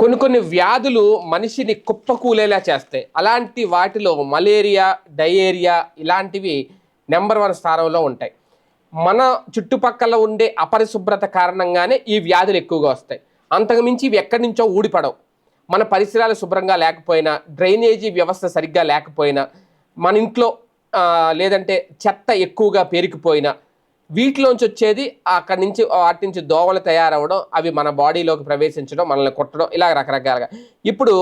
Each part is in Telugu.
కొన్ని కొన్ని వ్యాధులు మనిషిని కుప్పకూలేలా చేస్తాయి. అలాంటి వాటిలో మలేరియా డయేరియా ఇలాంటివి నెంబర్ వన్ స్థానంలో ఉంటాయి. మన చుట్టుపక్కల ఉండే అపరిశుభ్రత కారణంగానే ఈ వ్యాధులు ఎక్కువగా వస్తాయి. అంతకుమించి ఇవి ఎక్కడి నుంచో ఊడిపడవు. మన పరిసరాలు శుభ్రంగా లేకపోయినా డ్రైనేజీ వ్యవస్థ సరిగ్గా లేకపోయినా మన ఇంట్లో లేదంటే చెత్త ఎక్కువగా పేరుకుపోయినా వీటిలోంచి వచ్చేది అక్కడి నుంచి వాటి నుంచి దోవలు తయారవడం అవి మన బాడీలోకి ప్రవేశించడం మనల్ని కొట్టడం ఇలా రకరకాలుగా. ఇప్పుడు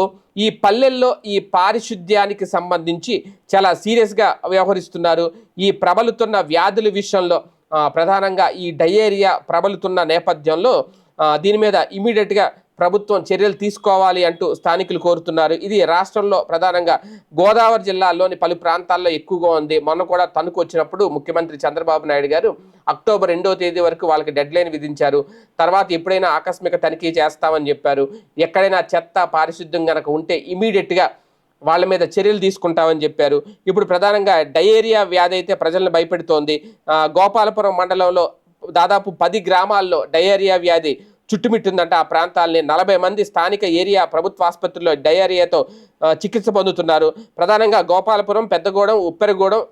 ఈ పల్లెల్లో ఈ పారిశుద్ధ్యానికి సంబంధించి చాలా సీరియస్గా వ్యవహరిస్తున్నారు. ఈ ప్రబలుతున్న వ్యాధుల విషయంలో ప్రధానంగా ఈ డయేరియా ప్రబలుతున్న నేపథ్యంలో దీని మీద ఇమీడియట్గా ప్రభుత్వం చర్యలు తీసుకోవాలి అంటూ స్థానికులు కోరుతున్నారు. ఇది రాష్ట్రంలో ప్రధానంగా గోదావరి జిల్లాలోని పలు ప్రాంతాల్లో ఎక్కువగా ఉంది. మొన్న కూడా తణుకు వచ్చినప్పుడు ముఖ్యమంత్రి చంద్రబాబు నాయుడు గారు అక్టోబర్ రెండో తేదీ వరకు వాళ్ళకి డెడ్ లైన్ విధించారు. తర్వాత ఎప్పుడైనా ఆకస్మిక తనిఖీ చేస్తామని చెప్పారు. ఎక్కడైనా చెత్త పారిశుద్ధ్యం కనుక ఉంటే ఇమీడియట్గా వాళ్ళ మీద చర్యలు తీసుకుంటామని చెప్పారు. ఇప్పుడు ప్రధానంగా డయేరియా వ్యాధి అయితే ప్రజలను భయపెడుతోంది. గోపాలపురం మండలంలో దాదాపు పది గ్రామాల్లో డయేరియా వ్యాధి చుట్టుమిట్టిందంట ఆ ప్రాంతాలని నలభై మంది స్థానిక ఏరియా ప్రభుత్వ ఆసుపత్రిలో డయేరియాతో చికిత్స పొందుతున్నారు. ప్రధానంగా గోపాలపురం పెద్దగూడెం ఉప్పెరగూడెం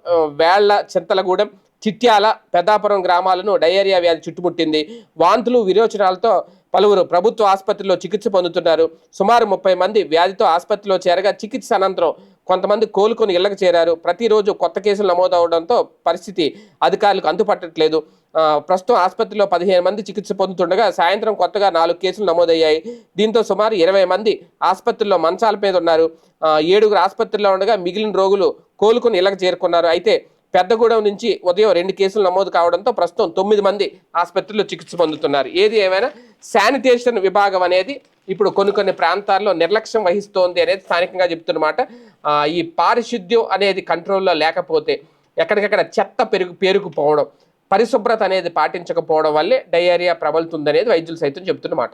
వేళ్ళ చింతలగూడెం చిట్యాల పెద్దాపురం గ్రామాలను డయేరియా వ్యాధి చుట్టుముట్టింది. వాంతులు విరోచనాలతో పలువురు ప్రభుత్వ ఆసుపత్రిలో చికిత్స పొందుతున్నారు. సుమారు ముప్పై మంది వ్యాధితో ఆసుపత్రిలో చేరగా చికిత్స అనంతరం కొంతమంది కోలుకొని ఇళ్ళకు చేరారు. ప్రతిరోజు కొత్త కేసులు నమోదవడంతో పరిస్థితి అధికారులకు అంతుపట్టట్లేదు ప్రస్తుతం ఆసుపత్రిలో పదిహేను మంది చికిత్స పొందుతుండగా సాయంత్రం కొత్తగా నాలుగు కేసులు నమోదయ్యాయి. దీంతో సుమారు ఇరవై మంది ఆసుపత్రిలో మంచాల మీద ఉన్నారు. ఏడుగురు ఆసుపత్రిలో ఉండగా మిగిలిన రోగులు కోలుకొని ఇళ్ళకు చేరుకున్నారు. అయితే పెద్దగూడెం నుంచి ఉదయం రెండు కేసులు నమోదు కావడంతో ప్రస్తుతం తొమ్మిది మంది ఆసుపత్రిలో చికిత్స పొందుతున్నారు. ఏది ఏమైనా శానిటేషన్ విభాగం అనేది ఇప్పుడు కొన్ని కొన్ని ప్రాంతాల్లో నిర్లక్ష్యం వహిస్తోంది అనేది స్థానికంగా చెప్తున్నమాట. ఈ పారిశుద్ధ్యం అనేది కంట్రోల్లో లేకపోతే ఎక్కడికక్కడ చెత్త పెరుగు పేరుకుపోవడం పరిశుభ్రత అనేది పాటించకపోవడం వల్లే డయేరియా ప్రబలుతుందనేది వైద్యులు సైతం చెప్తున్నమాట.